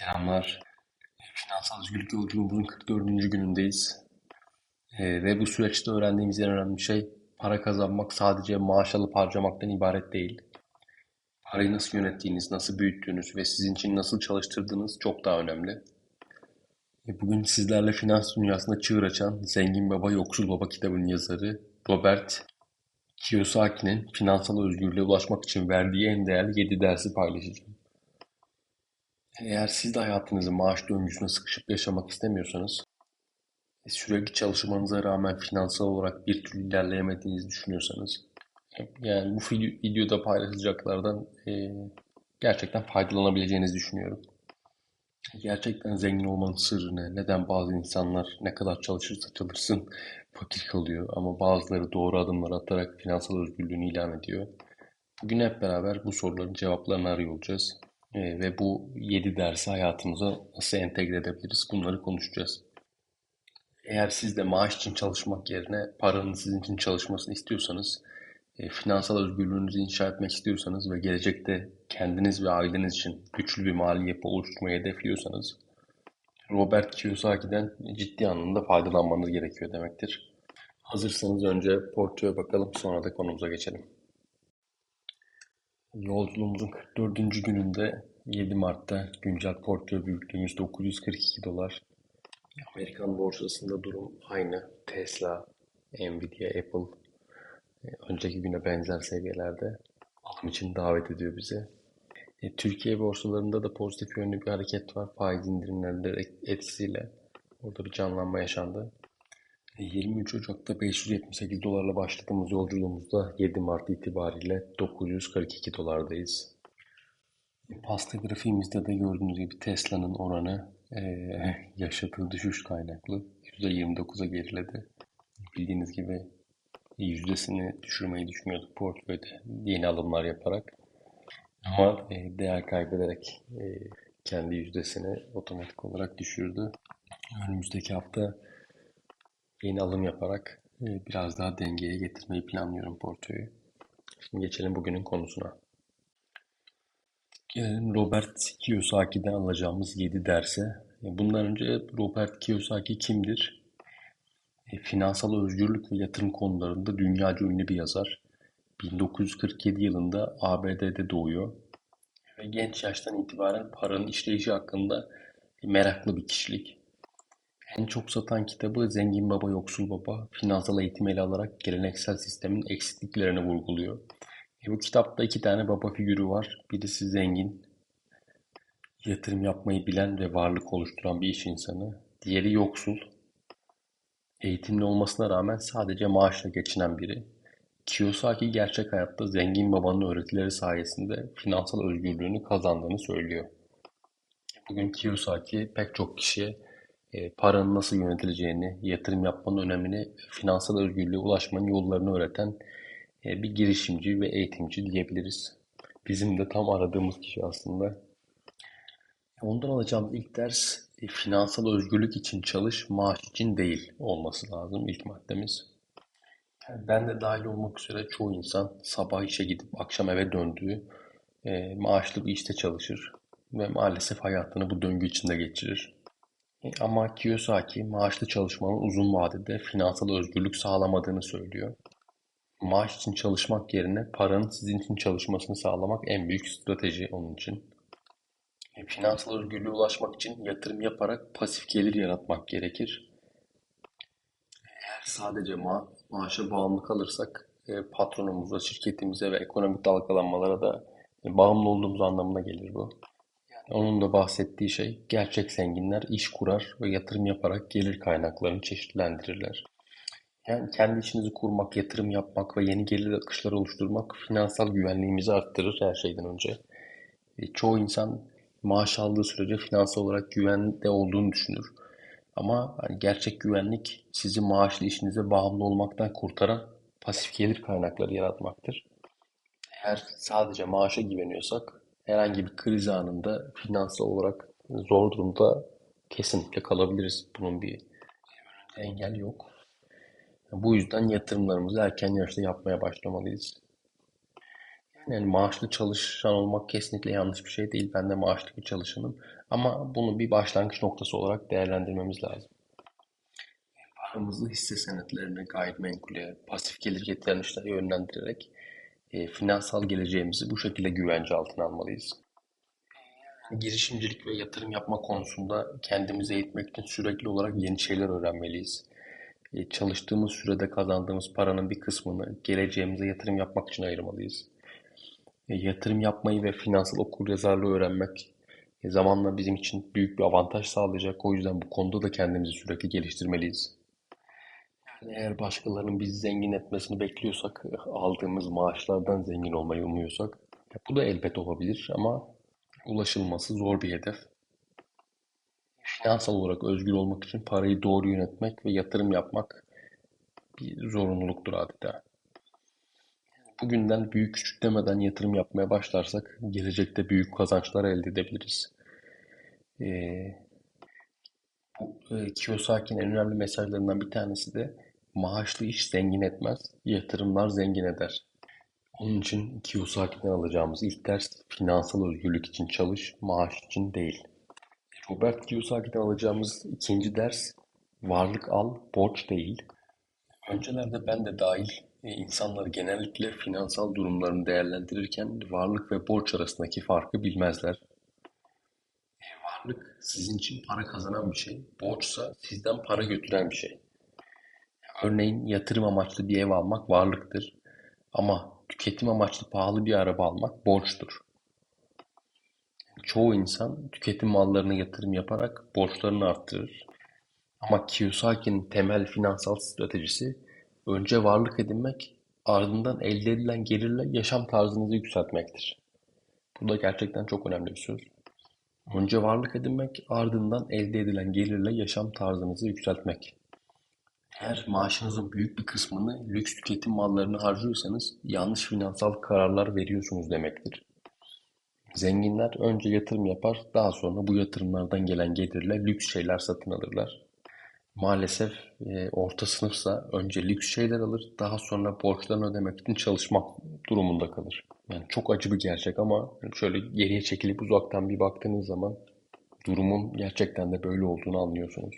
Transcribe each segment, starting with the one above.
Selamlar. Finansal özgürlük yolculuğumuzun 44. günündeyiz. Ee, ve bu süreçte öğrendiğimiz en önemli şey para kazanmak sadece maaş alıp harcamaktan ibaret değil. Parayı nasıl yönettiğiniz, nasıl büyüttüğünüz ve sizin için nasıl çalıştırdığınız çok daha önemli. E, Bugün sizlerle finans dünyasında çığır açan Zengin Baba Yoksul Baba kitabının yazarı Robert Kiyosaki'nin finansal özgürlüğe ulaşmak için verdiği en değerli 7 dersi paylaşacağım. Eğer siz de hayatınızı maaş döngüsüne sıkışıp yaşamak istemiyorsanız, e, sürekli çalışmanıza rağmen finansal olarak bir türlü ilerleyemediğinizi düşünüyorsanız, e, yani bu video- videoda paylaşılacaklardan e, gerçekten faydalanabileceğinizi düşünüyorum. Gerçekten zengin olmanın sırrı ne? Neden bazı insanlar ne kadar çalışırsa çalışsın fakir kalıyor ama bazıları doğru adımlar atarak finansal özgürlüğünü ilan ediyor. Bugün hep beraber bu soruların cevaplarını arıyor olacağız. Ee, ve bu 7 dersi hayatımıza nasıl entegre edebiliriz bunları konuşacağız. Eğer siz de maaş için çalışmak yerine paranın sizin için çalışmasını istiyorsanız, e, finansal özgürlüğünüzü inşa etmek istiyorsanız ve gelecekte kendiniz ve aileniz için güçlü bir mali yapı oluşturmayı hedefliyorsanız, Robert Kiyosaki'den ciddi anlamda faydalanmanız gerekiyor demektir. Hazırsanız önce portföye bakalım sonra da konumuza geçelim. Yolculuğumuzun 44. gününde 7 Mart'ta güncel portföy büyüklüğümüz 942 dolar. Amerikan borsasında durum aynı. Tesla, Nvidia, Apple e, önceki güne benzer seviyelerde alım için davet ediyor bizi. E, Türkiye borsalarında da pozitif yönlü bir hareket var. Faiz indirimlerinin etkisiyle orada bir canlanma yaşandı. E, 23 Ocak'ta 578 dolarla başladığımız yolculuğumuzda 7 Mart itibariyle 942 dolardayız. Pasta grafiğimizde de gördüğünüz gibi Tesla'nın oranı e, yaşadığı düşüş kaynaklı %29'a geriledi. Bildiğiniz gibi yüzdesini düşürmeyi düşünüyorduk portföyde yeni alımlar yaparak. Ama e, değer kaybederek e, kendi yüzdesini otomatik olarak düşürdü. Önümüzdeki hafta yeni alım yaparak e, biraz daha dengeye getirmeyi planlıyorum portföyü. Şimdi geçelim bugünün konusuna. Gelelim Robert Kiyosaki'den alacağımız 7 derse. E, Bundan önce Robert Kiyosaki kimdir? E, Finansal özgürlük ve yatırım konularında dünyaca ünlü bir yazar. 1947 yılında ABD'de doğuyor ve genç yaştan itibaren paranın işleyişi hakkında meraklı bir kişilik. En çok satan kitabı Zengin Baba Yoksul Baba, finansal eğitim ele alarak geleneksel sistemin eksikliklerini vurguluyor. E, bu kitapta iki tane baba figürü var. Birisi zengin, yatırım yapmayı bilen ve varlık oluşturan bir iş insanı. Diğeri yoksul, eğitimli olmasına rağmen sadece maaşla geçinen biri. Kiyosaki gerçek hayatta zengin babanın öğretileri sayesinde finansal özgürlüğünü kazandığını söylüyor. Bugün Kiyosaki pek çok kişiye e, paranın nasıl yönetileceğini, yatırım yapmanın önemini, finansal özgürlüğe ulaşmanın yollarını öğreten e, bir girişimci ve eğitimci diyebiliriz. Bizim de tam aradığımız kişi aslında. Ondan alacağımız ilk ders e, finansal özgürlük için çalış, maaş için değil olması lazım ilk maddemiz. Yani ben de dahil olmak üzere çoğu insan sabah işe gidip akşam eve döndüğü maaşlı bir işte çalışır ve maalesef hayatını bu döngü içinde geçirir. E, ama Kiyosaki maaşlı çalışmanın uzun vadede finansal özgürlük sağlamadığını söylüyor. Maaş için çalışmak yerine paranın sizin için çalışmasını sağlamak en büyük strateji onun için. E, Finansal özgürlüğe ulaşmak için yatırım yaparak pasif gelir yaratmak gerekir. Eğer sadece ma maaşa bağımlı kalırsak e, patronumuza, şirketimize ve ekonomik dalgalanmalara da bağımlı olduğumuz anlamına gelir bu. Onun da bahsettiği şey gerçek zenginler iş kurar ve yatırım yaparak gelir kaynaklarını çeşitlendirirler. Yani kendi işinizi kurmak, yatırım yapmak ve yeni gelir akışları oluşturmak finansal güvenliğimizi arttırır her şeyden önce. E, çoğu insan maaş aldığı sürece finansal olarak güvende olduğunu düşünür. Ama hani gerçek güvenlik sizi maaşlı işinize bağımlı olmaktan kurtaran pasif gelir kaynakları yaratmaktır. Eğer sadece maaşa güveniyorsak herhangi bir kriz anında finansal olarak zor durumda kesinlikle kalabiliriz. Bunun bir engel yok. Bu yüzden yatırımlarımızı erken yaşta yapmaya başlamalıyız. Yani maaşlı çalışan olmak kesinlikle yanlış bir şey değil. Ben de maaşlı bir çalışanım. Ama bunu bir başlangıç noktası olarak değerlendirmemiz lazım. Paramızı hisse senetlerine, gayrimenkule, pasif gelir getiren işlere yönlendirerek e, finansal geleceğimizi bu şekilde güvence altına almalıyız. Girişimcilik ve yatırım yapma konusunda kendimizi eğitmek için sürekli olarak yeni şeyler öğrenmeliyiz. E, çalıştığımız sürede kazandığımız paranın bir kısmını geleceğimize yatırım yapmak için ayırmalıyız. E, yatırım yapmayı ve finansal okuryazarlığı öğrenmek e, zamanla bizim için büyük bir avantaj sağlayacak. O yüzden bu konuda da kendimizi sürekli geliştirmeliyiz. Yani eğer başkalarının bizi zengin etmesini bekliyorsak, aldığımız maaşlardan zengin olmayı umuyorsak, bu da elbet olabilir ama ulaşılması zor bir hedef. Finansal olarak özgür olmak için parayı doğru yönetmek ve yatırım yapmak bir zorunluluktur adeta. Bugünden büyük küçük demeden yatırım yapmaya başlarsak gelecekte büyük kazançlar elde edebiliriz. Ee, bu e, Kiyosaki'nin en önemli mesajlarından bir tanesi de maaşlı iş zengin etmez, yatırımlar zengin eder. Onun için Kiyosaki'den alacağımız ilk ders finansal özgürlük için çalış, maaş için değil. Robert Kiyosaki'den alacağımız ikinci ders varlık al, borç değil. Öncelerde ben de dahil e, insanlar genellikle finansal durumlarını değerlendirirken varlık ve borç arasındaki farkı bilmezler. E, varlık sizin için para kazanan bir şey, borçsa sizden para götüren bir şey. Örneğin yatırım amaçlı bir ev almak varlıktır ama tüketim amaçlı pahalı bir araba almak borçtur. Çoğu insan tüketim mallarına yatırım yaparak borçlarını arttırır. Ama Kiyosaki'nin temel finansal stratejisi önce varlık edinmek, ardından elde edilen gelirle yaşam tarzınızı yükseltmektir. Bu da gerçekten çok önemli bir söz. Önce varlık edinmek, ardından elde edilen gelirle yaşam tarzınızı yükseltmek. Eğer maaşınızın büyük bir kısmını lüks tüketim mallarını harcıyorsanız yanlış finansal kararlar veriyorsunuz demektir. Zenginler önce yatırım yapar, daha sonra bu yatırımlardan gelen gelirle lüks şeyler satın alırlar. Maalesef e, orta sınıfsa önce lüks şeyler alır, daha sonra borçlarını ödemek için çalışmak durumunda kalır. Yani çok acı bir gerçek ama şöyle geriye çekilip uzaktan bir baktığınız zaman durumun gerçekten de böyle olduğunu anlıyorsunuz.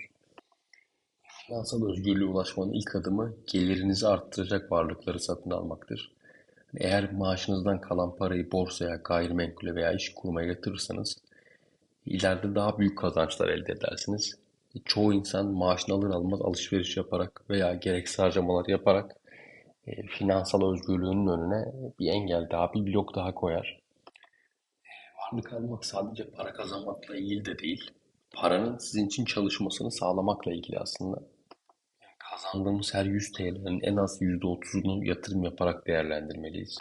Finansal özgürlüğe ulaşmanın ilk adımı gelirinizi arttıracak varlıkları satın almaktır. Eğer maaşınızdan kalan parayı borsaya, gayrimenkule veya iş kurmaya yatırırsanız ileride daha büyük kazançlar elde edersiniz. Çoğu insan maaşını alır almaz alışveriş yaparak veya gereksiz harcamalar yaparak e, finansal özgürlüğünün önüne bir engel daha, bir blok daha koyar. E, varlık almak sadece para kazanmakla ilgili de değil, paranın sizin için çalışmasını sağlamakla ilgili aslında. Kazandığımız her 100 TL'nin en az %30'unu yatırım yaparak değerlendirmeliyiz.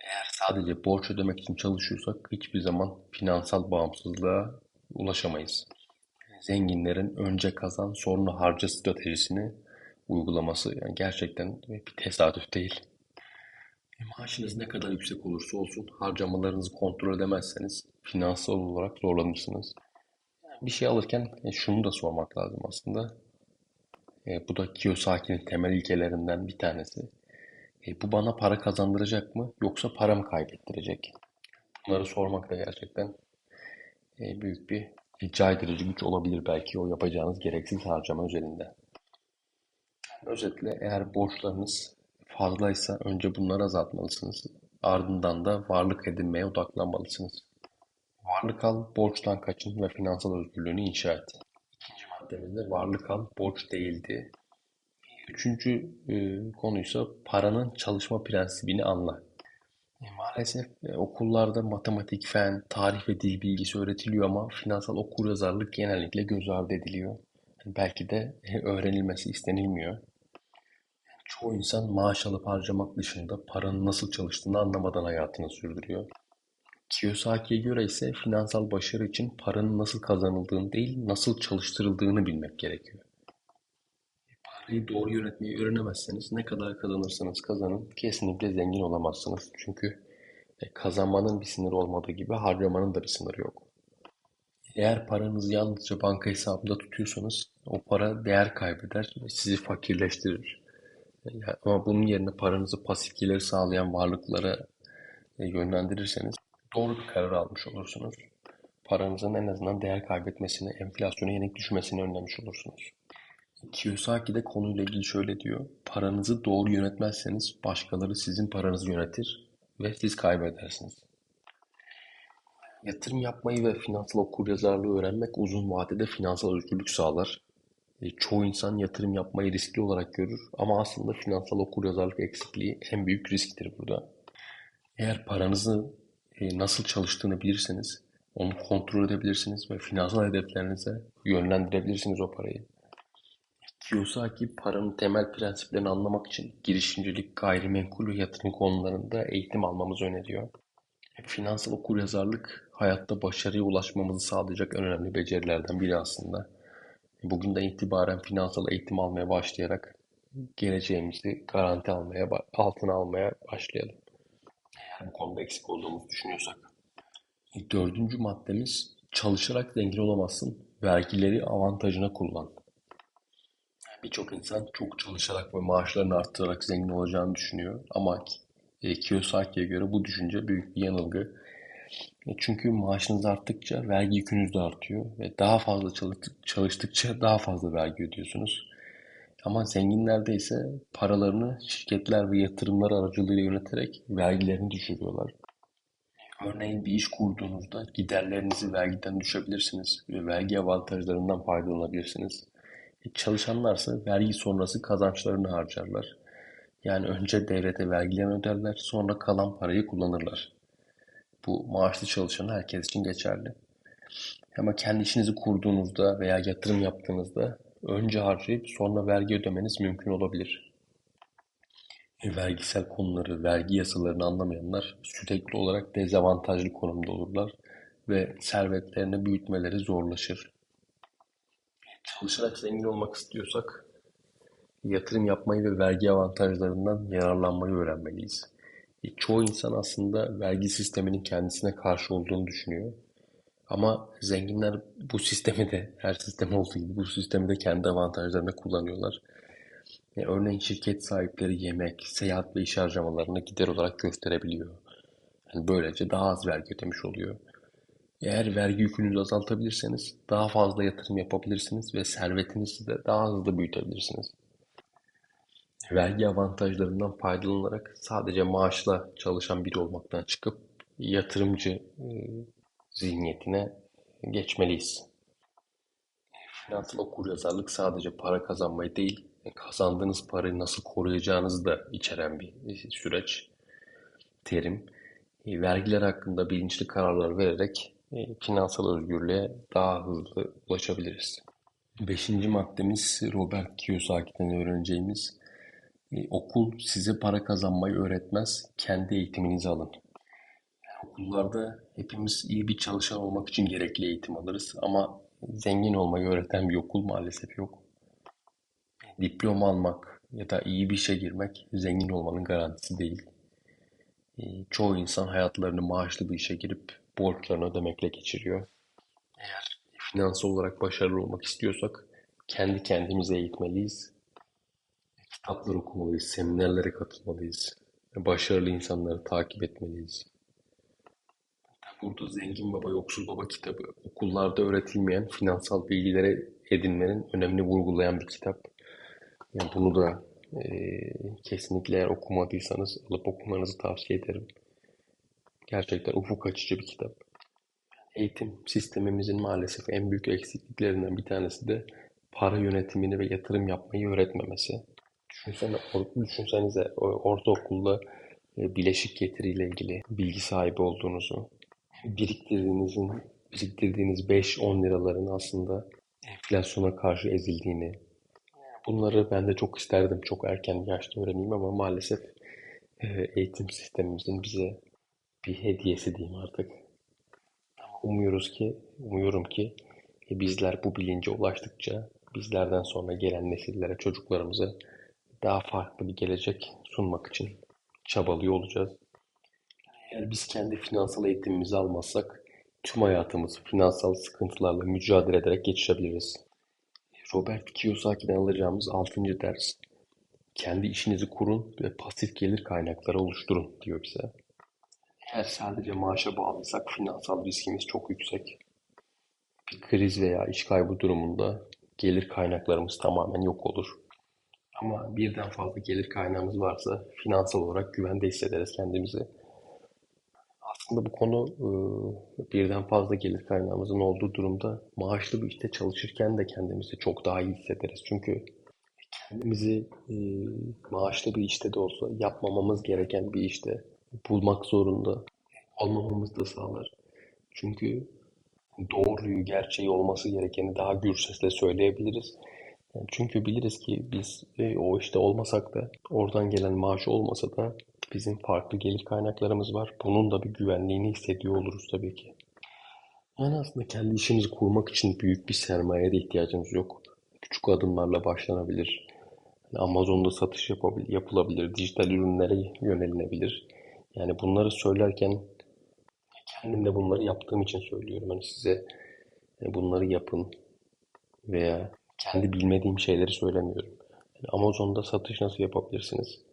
Eğer sadece borç ödemek için çalışıyorsak hiçbir zaman finansal bağımsızlığa ulaşamayız. Zenginlerin önce kazan sonra harca stratejisini uygulaması yani gerçekten bir tesadüf değil. E, maaşınız ne kadar yüksek olursa olsun harcamalarınızı kontrol edemezseniz finansal olarak zorlanırsınız. Bir şey alırken e, şunu da sormak lazım aslında. E, bu da Kiyosaki'nin temel ilkelerinden bir tanesi. E, bu bana para kazandıracak mı yoksa para mı kaybettirecek? Bunları sormak da gerçekten e, büyük bir caydırıcı güç olabilir belki o yapacağınız gereksiz harcama özelinde. Özetle eğer borçlarınız fazlaysa önce bunları azaltmalısınız. Ardından da varlık edinmeye odaklanmalısınız. Varlık al, borçtan kaçın ve finansal özgürlüğünü inşa et. Maddemizde varlık al, borç değildi. Üçüncü e, konuysa paranın çalışma prensibini anla. E, maalesef e, okullarda matematik, fen, tarih ve dil bilgisi öğretiliyor ama finansal okuryazarlık genellikle göz ardı ediliyor. Yani belki de e, öğrenilmesi istenilmiyor. Çoğu insan maaş alıp harcamak dışında paranın nasıl çalıştığını anlamadan hayatını sürdürüyor. Kiyosaki'ye göre ise finansal başarı için paranın nasıl kazanıldığını değil, nasıl çalıştırıldığını bilmek gerekiyor. Parayı doğru yönetmeyi öğrenemezseniz ne kadar kazanırsanız kazanın kesinlikle zengin olamazsınız. Çünkü e, kazanmanın bir sınırı olmadığı gibi harcamanın da bir sınırı yok. Eğer paranızı yalnızca banka hesabında tutuyorsanız o para değer kaybeder ve sizi fakirleştirir. Ama bunun yerine paranızı pasif gelir sağlayan varlıklara e, yönlendirirseniz doğru bir karar almış olursunuz. Paranızın en azından değer kaybetmesini, enflasyona yenik düşmesini önlemiş olursunuz. Kiyosaki de konuyla ilgili şöyle diyor. Paranızı doğru yönetmezseniz başkaları sizin paranızı yönetir ve siz kaybedersiniz. Yatırım yapmayı ve finansal okuryazarlığı öğrenmek uzun vadede finansal özgürlük sağlar. E, çoğu insan yatırım yapmayı riskli olarak görür ama aslında finansal okuryazarlık eksikliği en büyük risktir burada. Eğer paranızı nasıl çalıştığını bilirseniz onu kontrol edebilirsiniz ve finansal hedeflerinize yönlendirebilirsiniz o parayı. Kiyosaki paranın temel prensiplerini anlamak için girişimcilik, gayrimenkul ve yatırım konularında eğitim almamızı öneriyor. Finansal okuryazarlık hayatta başarıya ulaşmamızı sağlayacak en önemli becerilerden biri aslında. Bugünden itibaren finansal eğitim almaya başlayarak geleceğimizi garanti almaya, altına almaya başlayalım. Bu konuda eksik olduğumuzu düşünüyorsak. Dördüncü maddemiz çalışarak zengin olamazsın, vergileri avantajına kullan. Birçok insan çok çalışarak ve maaşlarını arttırarak zengin olacağını düşünüyor. Ama e, Kiyosaki'ye göre bu düşünce büyük bir yanılgı. E, çünkü maaşınız arttıkça vergi yükünüz de artıyor ve daha fazla çalıştıkça daha fazla vergi ödüyorsunuz. Ama zenginlerde ise paralarını şirketler ve yatırımlar aracılığıyla yöneterek vergilerini düşürüyorlar. Örneğin bir iş kurduğunuzda giderlerinizi vergiden düşebilirsiniz ve vergi avantajlarından faydalanabilirsiniz. E, çalışanlarsa vergi sonrası kazançlarını harcarlar. Yani önce devlete vergilerini öderler, sonra kalan parayı kullanırlar. Bu maaşlı çalışan herkes için geçerli. Ama kendi işinizi kurduğunuzda veya yatırım yaptığınızda önce harcayıp sonra vergi ödemeniz mümkün olabilir. E, vergisel konuları, vergi yasalarını anlamayanlar sürekli olarak dezavantajlı konumda olurlar ve servetlerini büyütmeleri zorlaşır. Çalışarak zengin olmak istiyorsak yatırım yapmayı ve vergi avantajlarından yararlanmayı öğrenmeliyiz. E, çoğu insan aslında vergi sisteminin kendisine karşı olduğunu düşünüyor. Ama zenginler bu sistemi de her sistem olduğu gibi bu sistemi de kendi avantajlarına kullanıyorlar. E, örneğin şirket sahipleri yemek, seyahat ve iş harcamalarını gider olarak gösterebiliyor. Yani böylece daha az vergi ödemiş oluyor. Eğer vergi yükünüzü azaltabilirseniz daha fazla yatırım yapabilirsiniz ve servetinizi de daha hızlı büyütebilirsiniz. Vergi avantajlarından faydalanarak sadece maaşla çalışan biri olmaktan çıkıp yatırımcı e, zihniyetine geçmeliyiz. Finansal okuryazarlık sadece para kazanmayı değil, kazandığınız parayı nasıl koruyacağınızı da içeren bir süreç, terim. E, vergiler hakkında bilinçli kararlar vererek e, finansal özgürlüğe daha hızlı ulaşabiliriz. Beşinci maddemiz Robert Kiyosaki'den öğreneceğimiz e, okul size para kazanmayı öğretmez, kendi eğitiminizi alın. Okullarda hepimiz iyi bir çalışan olmak için gerekli eğitim alırız ama zengin olmayı öğreten bir okul maalesef yok. Diploma almak ya da iyi bir işe girmek zengin olmanın garantisi değil. E, çoğu insan hayatlarını maaşlı bir işe girip borçlarını ödemekle geçiriyor. Eğer finansal olarak başarılı olmak istiyorsak kendi kendimize eğitmeliyiz. Kitaplar okumalıyız, seminerlere katılmalıyız. Başarılı insanları takip etmeliyiz. Burada Zengin Baba, Yoksul Baba kitabı okullarda öğretilmeyen finansal bilgileri edinmenin önemini vurgulayan bir kitap. Yani bunu da e, kesinlikle eğer okumadıysanız alıp okumanızı tavsiye ederim. Gerçekten ufuk açıcı bir kitap. Eğitim sistemimizin maalesef en büyük eksikliklerinden bir tanesi de para yönetimini ve yatırım yapmayı öğretmemesi. Düşünsene, düşünsenize ortaokulda e, bileşik getiriyle ilgili bilgi sahibi olduğunuzu, biriktirdiğinizin biriktirdiğiniz 5-10 liraların aslında enflasyona karşı ezildiğini. Bunları ben de çok isterdim çok erken yaşta öğreneyim ama maalesef e, eğitim sistemimizin bize bir hediyesi diyeyim artık. umuyoruz ki, umuyorum ki e, bizler bu bilince ulaştıkça bizlerden sonra gelen nesillere, çocuklarımıza daha farklı bir gelecek sunmak için çabalıyor olacağız. Eğer biz kendi finansal eğitimimizi almazsak tüm hayatımızı finansal sıkıntılarla mücadele ederek geçirebiliriz. Robert Kiyosaki'den alacağımız 6. ders kendi işinizi kurun ve pasif gelir kaynakları oluşturun diyor bize. Eğer sadece maaşa bağlıysak finansal riskimiz çok yüksek. Bir kriz veya iş kaybı durumunda gelir kaynaklarımız tamamen yok olur. Ama birden fazla gelir kaynağımız varsa finansal olarak güvende hissederiz kendimizi. Aslında bu konu birden fazla gelir kaynağımızın olduğu durumda maaşlı bir işte çalışırken de kendimizi çok daha iyi hissederiz. Çünkü kendimizi maaşlı bir işte de olsa yapmamamız gereken bir işte bulmak zorunda olmamamızı da sağlar. Çünkü doğruyu, gerçeği olması gerekeni daha gür sesle söyleyebiliriz. Çünkü biliriz ki biz e, o işte olmasak da oradan gelen maaş olmasa da bizim farklı gelir kaynaklarımız var. Bunun da bir güvenliğini hissediyor oluruz tabii ki. Yani aslında kendi işimizi kurmak için büyük bir sermayeye de ihtiyacımız yok. Küçük adımlarla başlanabilir. Amazon'da satış yapabil- yapılabilir, dijital ürünlere yönelinebilir. Yani bunları söylerken kendim de bunları yaptığım için söylüyorum. Hani size e, bunları yapın veya kendi bilmediğim şeyleri söylemiyorum. Yani Amazon'da satış nasıl yapabilirsiniz?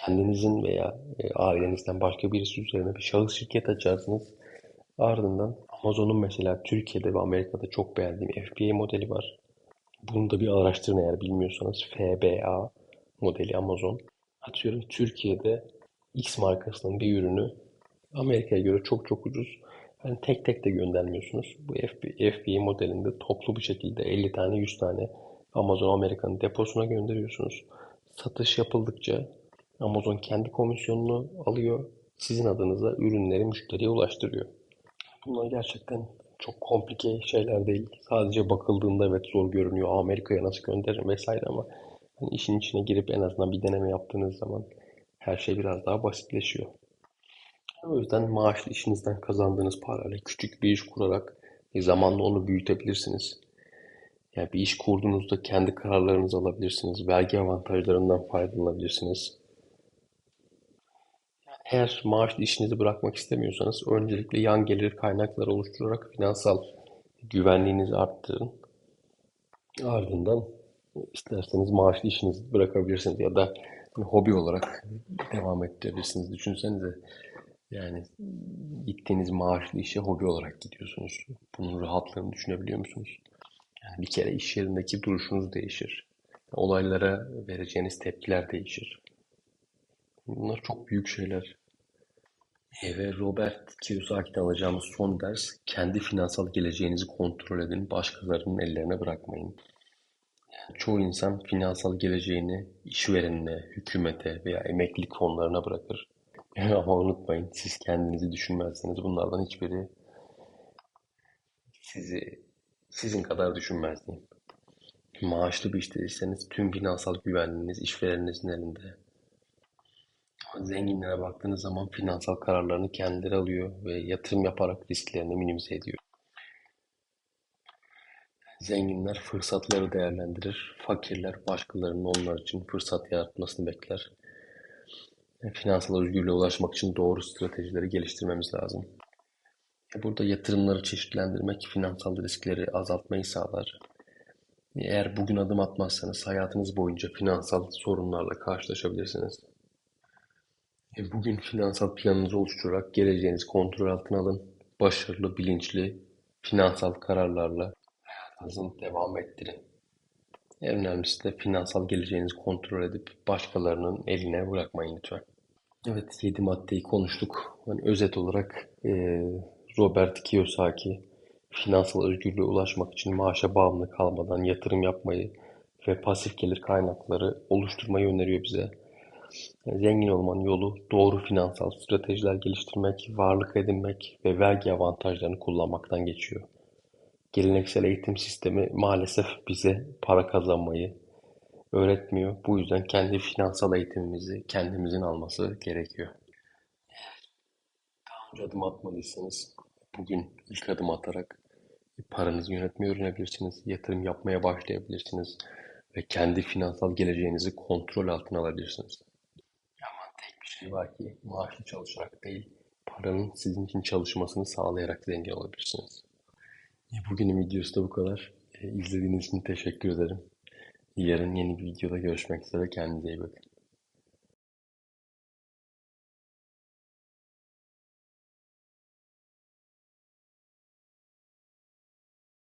Kendinizin veya e, ailenizden başka birisi üzerine bir şahıs şirket açarsınız. Ardından Amazon'un mesela Türkiye'de ve Amerika'da çok beğendiğim FBA modeli var. Bunu da bir araştırın eğer bilmiyorsanız. FBA modeli Amazon. Atıyorum Türkiye'de X markasının bir ürünü Amerika'ya göre çok çok ucuz. Hani tek tek de göndermiyorsunuz. Bu FB, FBA modelinde toplu bir şekilde 50 tane 100 tane Amazon Amerika'nın deposuna gönderiyorsunuz. Satış yapıldıkça Amazon kendi komisyonunu alıyor. Sizin adınıza ürünleri müşteriye ulaştırıyor. Bunlar gerçekten çok komplike şeyler değil. Sadece bakıldığında evet zor görünüyor. Amerika'ya nasıl gönderirim vesaire ama hani işin içine girip en azından bir deneme yaptığınız zaman her şey biraz daha basitleşiyor. O yüzden maaşlı işinizden kazandığınız parayla küçük bir iş kurarak e, zamanla onu büyütebilirsiniz. Yani bir iş kurduğunuzda kendi kararlarınızı alabilirsiniz. Vergi avantajlarından faydalanabilirsiniz. Eğer maaşlı işinizi bırakmak istemiyorsanız öncelikle yan gelir kaynakları oluşturarak finansal güvenliğinizi arttırın. Ardından isterseniz maaşlı işinizi bırakabilirsiniz ya da hani hobi olarak devam ettirebilirsiniz. Düşünsenize yani gittiğiniz maaşlı işe hobi olarak gidiyorsunuz. Bunun rahatlığını düşünebiliyor musunuz? Yani bir kere iş yerindeki duruşunuz değişir. Olaylara vereceğiniz tepkiler değişir. Bunlar çok büyük şeyler. E, Ve Robert Kiyosaki'den alacağımız son ders, kendi finansal geleceğinizi kontrol edin, başkalarının ellerine bırakmayın. Yani çoğu insan finansal geleceğini işverenine, hükümete veya emeklilik fonlarına bırakır. Ama unutmayın, siz kendinizi düşünmezseniz bunlardan hiçbiri sizi sizin kadar düşünmez diyeyim. Maaşlı bir işteyseniz tüm finansal güvenliğiniz işvereninizin elinde. Zenginlere baktığınız zaman finansal kararlarını kendileri alıyor ve yatırım yaparak risklerini minimize ediyor. Zenginler fırsatları değerlendirir, fakirler başkalarının onlar için fırsat yaratmasını bekler. E, Finansal özgürlüğe ulaşmak için doğru stratejileri geliştirmemiz lazım. E, Burada yatırımları çeşitlendirmek finansal riskleri azaltmayı sağlar. E, Eğer bugün adım atmazsanız hayatınız boyunca finansal sorunlarla karşılaşabilirsiniz. E, Bugün finansal planınızı oluşturarak geleceğinizi kontrol altına alın. Başarılı, bilinçli, finansal kararlarla hayatınızı devam ettirin. En önemlisi de finansal geleceğinizi kontrol edip başkalarının eline bırakmayın lütfen. Evet, 7 maddeyi konuştuk. Yani özet olarak eee, Robert Kiyosaki finansal özgürlüğe ulaşmak için maaşa bağımlı kalmadan yatırım yapmayı ve pasif gelir kaynakları oluşturmayı öneriyor bize. Zengin olmanın yolu doğru finansal stratejiler geliştirmek, varlık edinmek ve vergi avantajlarını kullanmaktan geçiyor. Geleneksel eğitim sistemi maalesef bize para kazanmayı öğretmiyor. Bu yüzden kendi finansal eğitimimizi kendimizin alması gerekiyor. Daha önce adım atmadıysanız bugün ilk adım atarak paranızı yönetmeyi öğrenebilirsiniz, yatırım yapmaya başlayabilirsiniz ve kendi finansal geleceğinizi kontrol altına alabilirsiniz. Şey var ki maaşlı çalışarak değil, paranın sizin için çalışmasını sağlayarak zengin olabilirsiniz. E, Bugünün videosu da bu kadar. E, İzlediğiniz için teşekkür ederim. Yarın yeni bir videoda görüşmek üzere. Kendinize iyi bakın.